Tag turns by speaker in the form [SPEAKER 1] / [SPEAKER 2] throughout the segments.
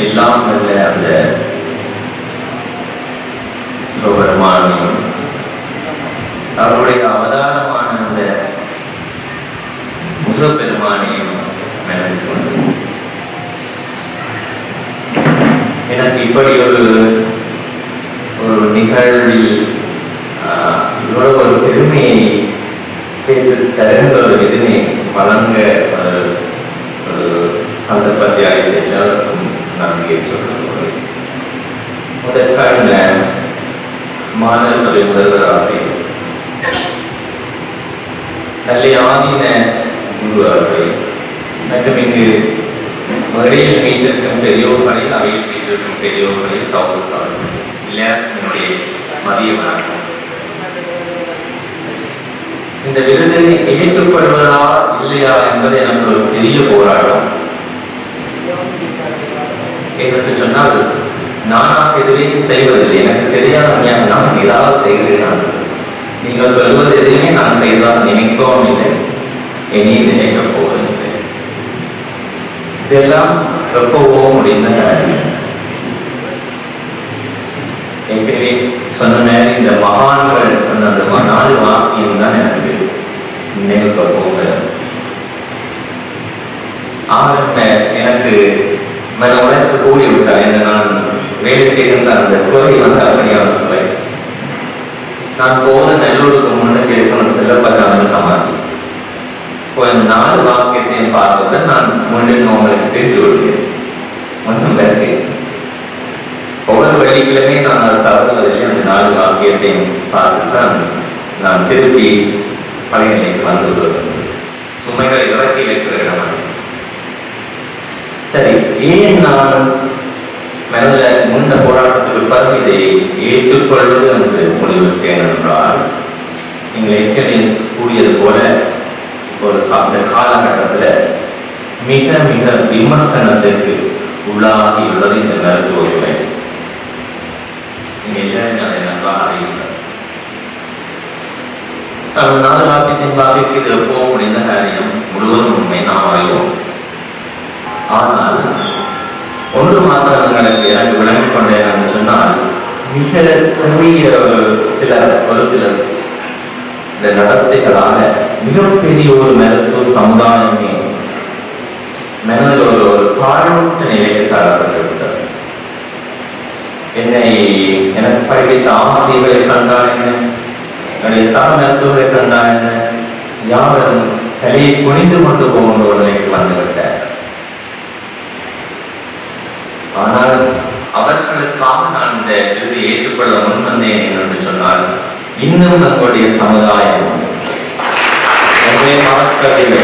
[SPEAKER 1] எல்லாம் வல்ல அந்த சிவபெருமானையும் அவருடைய அவதாரமான அந்த முருகப்பெருமானையும் நினைத்து கொண்டு எனக்கு இப்படி ஒரு ஒரு நிகழ்வில் ஆஹ், இவ்வளவு ஒரு பெருமையை சேர்த்து தருகின்ற ஒரு எதுவுமே வழங்க ஒரு சந்தர்ப்பத்தை அளித்த எல்லாருக்கும் நன்றியை சொல்லுகிறேன் மாநில சபை முதல்வராக நல்ல ஆதீன குரு அவர்கள் மற்றும் இங்கு மறையில் மீட்டிருக்கும் பெரியோர்களில் அவையில் மீட்டிருக்கும் பெரியோர்களில் சௌத சார்கள் என்னுடைய மதிய வணக்கம் இந்த விருது ஏற்றுக்கொள்வதா இல்லையா என்பது எனக்கு ஒரு பெரிய போராட்டம். என்று சொன்னால் நானாக எதுவும் செய்வதில்லை. எனக்கு தெரியாத நான் ஏதாவது செய்கிறேன் நான். நீங்கள் சொல்வது எதுவுமே நான் செய்தால் நினைக்கவும் இல்லை. இனியும் நினைக்கப் போவதில்லை. இதெல்லாம் எப்பவோ முடிந்த காரியம். ஏற்கனவே சொன்ன மாதிரி இந்த மகான்கள் சொன்ன அந்த நாலு வாக்கியம் தான் எனக்கு நினைவுக்கு போகிறது ஆரம்ப எனக்கு மன உழைச்சு கூடி விட்டார் என்று நான் வேலை செய்திருந்த அந்த துறை வந்து அப்படியான நான் போவது நல்லூருக்கு முன்னுக்கு இருக்கணும் செல்லப்பட்டாமல் சமாதி இப்போ நாலு வாக்கியத்தையும் பார்ப்பதை நான் முன்னுக்கு உங்களுக்கு தெரிந்து விடுகிறேன் ஒன்றும் வேறு ஒவ்வொரு வெள்ளிக்கிழமை நான் அதை தவறுவதில்லை அந்த நாலு வாக்கியத்தையும் பார்த்து தான் நான் திருப்பி பழைய நிலைக்கு வந்து விடுவேன் சுமைகளை இறக்கி வைக்கிற இடம் சரி ஏன் நான் மனதில் முன்ன போராட்டத்துக்கு பிறகு இதை ஏற்றுக்கொள்வது என்று முடிவெடுத்தேன் என்றால் நீங்கள் ஏற்கனவே கூறியது போல ஒரு அந்த காலகட்டத்தில் மிக மிக விமர்சனத்திற்கு உள்ளாகி உள்ளது இந்த மருத்துவ துறை. எல்லாருமே அதை நல்லா அறியுங்கள் நம்ம நாலு காப்பீட்டின் வாக்கிற்கு இது எப்போ முடிந்த காரியம் முழுவதும் உண்மை நாம் அறிவோம். ஆனால் ஒன்று மாத்திரம் உங்களுக்கு எனக்கு விளங்கிக் கொண்டேன் என்று சொன்னால் மிக சிறிய ஒரு சில ஒரு சில இந்த நடத்தைகளால மிகப்பெரிய ஒரு மருத்துவ சமுதாயமே மனதில் ஒரு ஒரு தாழ்வுற்ற நிலையை தரப்பட்டிருக்கிறது என்னை எனக்கு படித்த ஆசிரியர்களை கண்டால் என்ன? என்னுடைய சக மருத்துவரை கண்டால் என்ன? யாரும் தலையை குனிந்து கொண்டு போகின்ற ஒரு நிலைக்கு வந்துவிட்டார் ஆனால் அவர்களுக்காக நான் இந்த விருதை ஏற்றுக்கொள்ள முன்வந்தேன் என்று சொன்னால் இன்னும் நம்முடைய சமுதாயம் என்னை மறக்கவில்லை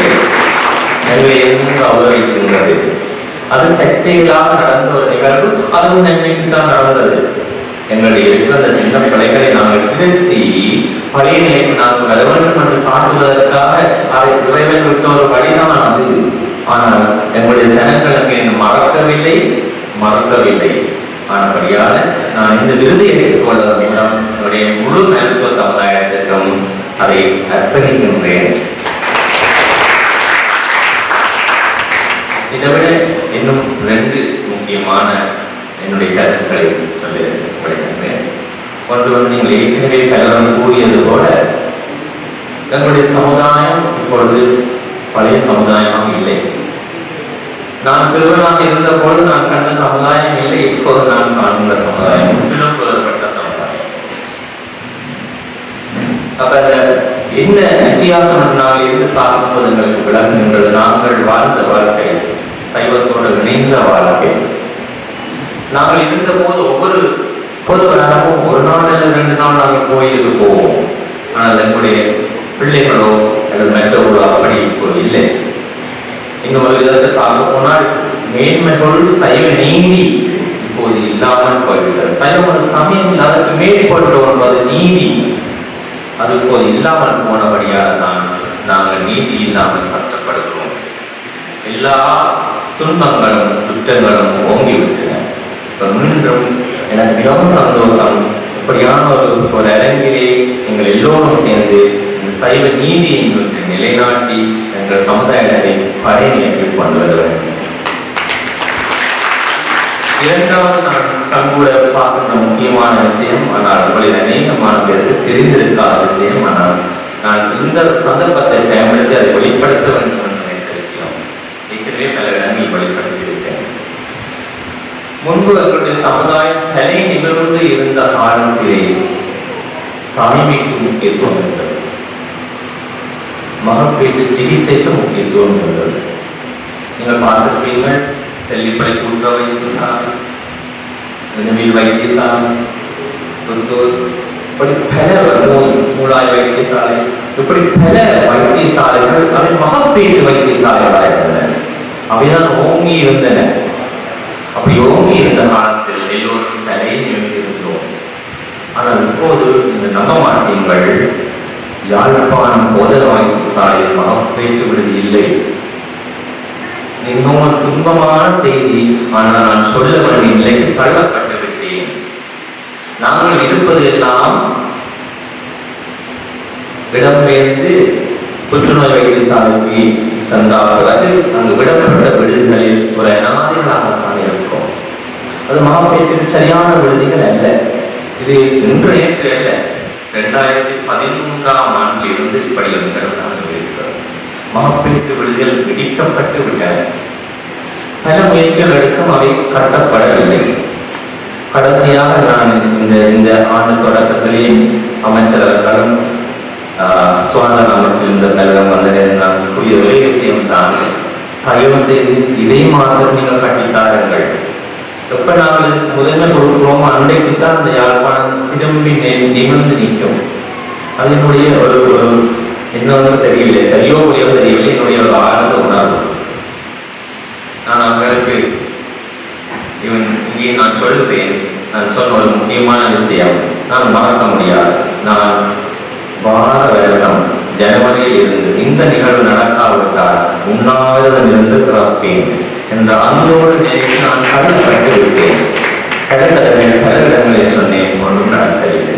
[SPEAKER 1] எனவே இன்னும் கௌரவிக்கின்றது அது தற்செயலாக நடந்த ஒரு நிகழ்வு அதுவும் நன்மைக்கு தான் நடந்தது. எங்களுடைய இருக்கிற அந்த சின்ன பிள்ளைகளை நாங்கள் திருத்தி பழைய நிலைக்கு நாங்கள் வர வேண்டும் என்று காட்டுவதற்காக அதை இறைவன் விட்ட ஒரு வழிதான் அது. ஆனால் எங்களுடைய சனங்கள் அங்கே இன்னும் மறக்கவில்லை. மறக்கவில்லை. ஆனபடியால நான் இந்த விருதை எடுத்துக்கொள்வதன் மூலம் என்னுடைய முழு மருத்துவ சமுதாயத்திற்கும் அதை அர்ப்பணிக்கின்றேன். இதை விட இன்னும் ரெண்டு முக்கியமான என்னுடைய கருத்துக்களை சொல்லி விடுகின்றேன் ஒன்று வந்து நீங்கள் ஏற்கனவே கலந்து கூறியது போல தங்களுடைய சமுதாயம் இப்பொழுது பழைய சமுதாயமாக இல்லை. நான் சிறுவனாக இருந்த போது நான் கண்ட சமுதாயம் இல்லை இப்போது நான் காண்கிற சமுதாயம். முற்றிலும் புலப்பட்ட சமுதாயம். அப்ப என்ன வித்தியாசம் நாங்கள் இருந்து பார்க்கும்போது எங்களுக்கு விளங்குகின்றது நாங்கள் வாழ்ந்த வாழ்க்கை சைவத்தோடு இணைந்த வாழ்க்கை. நாங்கள் இருந்த போது ஒவ்வொரு ஒரு நேரமும் ஒரு நாள் இல்லை ரெண்டு நாள் நாங்கள் கோயிலுக்கு போவோம். ஆனால் எங்களுடைய பிள்ளைகளோ அல்லது மற்றவர்களோ அப்படி இப்போ இல்லை. இன்னொரு விதத்தில் பார்க்க போனால் மேன்மைகள் சைவ நீதி இப்போது இல்லாமல் போய்விட்டது. சைவம் ஒரு சமயம் அதற்கு மேற்பட்டு வருவது நீதி. அது இப்போது இல்லாமல் போனபடியாக தான் நாங்கள் நீதி இல்லாமல் கஷ்டப்படுகிறோம். எல்லா துன்பங்களும் குற்றங்களும் ஓங்கிவிட்டன. மீண்டும் எனக்கு மிகவும் சந்தோஷம். இப்படியான ஒரு ஒரு அரங்கிலே எங்கள் எல்லோரும் சேர்ந்து இந்த சைவ நீதியை என்று நிலைநாட்டி எங்கள் சமுதாயத்தை படைநிலைக்கு கொண்டு வர வேண்டும் இரண்டாவது நான் கண்கூட பார்க்கின்ற முக்கியமான விஷயம் ஆனால் உங்களில் அநேகமான பேருக்கு தெரிந்திருக்காத விஷயம் ஆனால் நான் இந்த சந்தர்ப்பத்தை பயன்படுத்தி அதை வெளிப்படுத்த வேண்டும் என்று நினைத்த விஷயம். ஏற்கனவே பல இடங்களில் வெளிப்படுத்தியிருக்கேன். முன்பு அவர்களுடைய சமுதாயம் தலை நிமிர்ந்து இருந்த காலத்திலே தாய்மைக்கு முக்கியத்துவம் இருந்தது மகப்பேற்று சிகிச்சைக்கு முக்கியத்துவம் உள்ளது. நீங்கள் பார்த்திருப்பீர்கள் தெல்லிப்பளை கூட்ட வைத்தியசாலை நினைவில் வைத்தியசாலை புத்தூர் இப்படி பல மூலாய் வைத்தியசாலை இப்படி பல வைத்தியசாலைகள் அவை மகப்பேற்று வைத்தியசாலைகளாக இருந்தன. அவைதான் ஓங்கி இருந்தன. அப்படி ஓங்கி இருந்த காலத்தில் எல்லோரும் தலையை நிமிர்ந்திருந்தோம். ஆனால் இப்போது இந்த நம்ப மாட்டீங்கள் யாழ்ப்பாணம் போதன வைத்தியசாலையில் மகப்பேற்று விடுதி இல்லை. மிகவும் துன்பமான செய்தி ஆனால் நான் சொல்ல வேண்டிய நிலைக்கு தள்ளப்பட்டு விட்டேன். நாங்கள் இருப்பது எல்லாம் இடம்பெயர்ந்து புற்றுநோய் வைத்தியசாலைக்கு சென்றாவது அங்கு விடப்பட்ட விடுதிகளில் ஒரு அனாதைகளாகத்தான் இருக்கும். அது மாவட்டத்திற்கு சரியான விடுதிகள் அல்ல. இது இன்று நேற்று அல்ல. இரண்டாயிரத்தி பதிமூன்றாம் ஆண்டிலிருந்து இப்படி ஒரு நிகழ்வு நடந்திருக்கிறது மாப்பீட்டு விடுதிகள் விட்டன பல முயற்சிகள் எடுக்கும் அவை கட்டப்படவில்லை. கடைசியாக நான் இந்த இந்த ஆண்டு தொடக்கத்திலே அமைச்சர்களும் சுகாதார அமைச்சிருந்த தலைவர் வந்தேன் நான் கூறிய ஒரே விஷயம் தான். தயவு செய்து இதை மாதிரி நீங்கள் கட்டித்தாருங்கள். எப்ப நாங்கள் முதன்மை கொடுக்கிறோமோ அன்றைக்கு தான் அந்த யாழ்ப்பாணம் திரும்பி நிமிர்ந்து நிற்கும். அதனுடைய ஒரு ஒரு என்னவோ தெரியவில்லை சரியோ ஒளியோ தெரியவில்லை என்னுடைய ஒரு ஆழ்ந்த உணர்வு. நான் அவர்களுக்கு இவன் இங்கே நான் சொல்லுவேன் நான் சொன்ன ஒரு முக்கியமான விஷயம் நான் மறக்க முடியாது. நான் வார வருஷம் ஜனவரியில் இருந்து இந்த நிகழ்வு நடக்காவிட்டால் உண்ணாவிரதம் இருந்து பிறப்பேன் இந்த அன்போடு நினைத்து நான் கடன்பட்டு விட்டேன் கடற்கரை பல இடங்களில் சொன்னேன் ஒன்றும் நடக்கவில்லை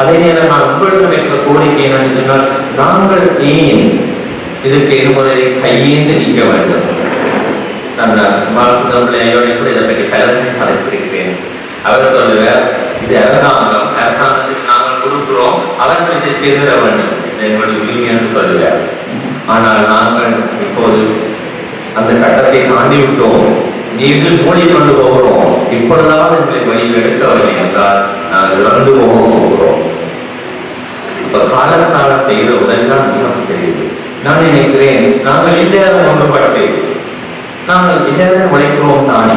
[SPEAKER 1] அதே நேரம் நான் உங்களிடம் வைக்க கோரிக்கை என்னன்னு சொன்னால் நாங்கள் ஏன் இதுக்கு இருமுறை கையேந்து நிற்க வேண்டும்? நான் பாலசுந்தரம் பிள்ளையோட கூட இதை பற்றி கலந்து கலைத்திருக்கிறேன் அவர் சொல்லுவார் இது அரசாங்கம் அரசாங்கத்துக்கு நாங்கள் கொடுக்கிறோம் அவர்கள் இதை செய்திட வேண்டும். இது எங்களுடைய உரிமை என்று சொல்லுவார் ஆனால் நாங்கள் இப்போது அந்த கட்டத்தை தாண்டி விட்டோம் நீங்கள் மூடி கொண்டு போகிறோம். இப்பொழுதாவது எங்களை வழியில் எடுக்கவில்லை என்றால் நாங்கள் இறந்து போக போகிறோம். இப்ப காலத்தால் செய்த உதவிதான் மிக தெரியுது நான் நினைக்கிறேன் நாங்கள் இல்லையாக ஒன்றுபட்டு நாங்கள் இல்லையாக உழைக்கிறோம் தானே.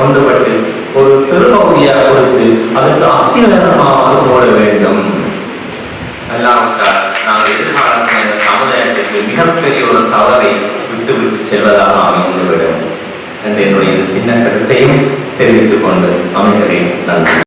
[SPEAKER 1] ஒன்றுபட்டு ஒரு சிறு பகுதியாக கொடுத்து அதற்கு அத்தியவரமாக போட வேண்டும் அல்லாவிட்டால் நாங்கள் எதிர்காலத்தில் இந்த சமுதாயத்திற்கு மிகப்பெரிய ஒரு தவறை விட்டு விட்டு செல்வதாக அமைந்துவிடும் என்று என்னுடைய சின்ன கருத்தையும் தெரிவித்துக் கொண்டு அமைகிறேன். நன்றி.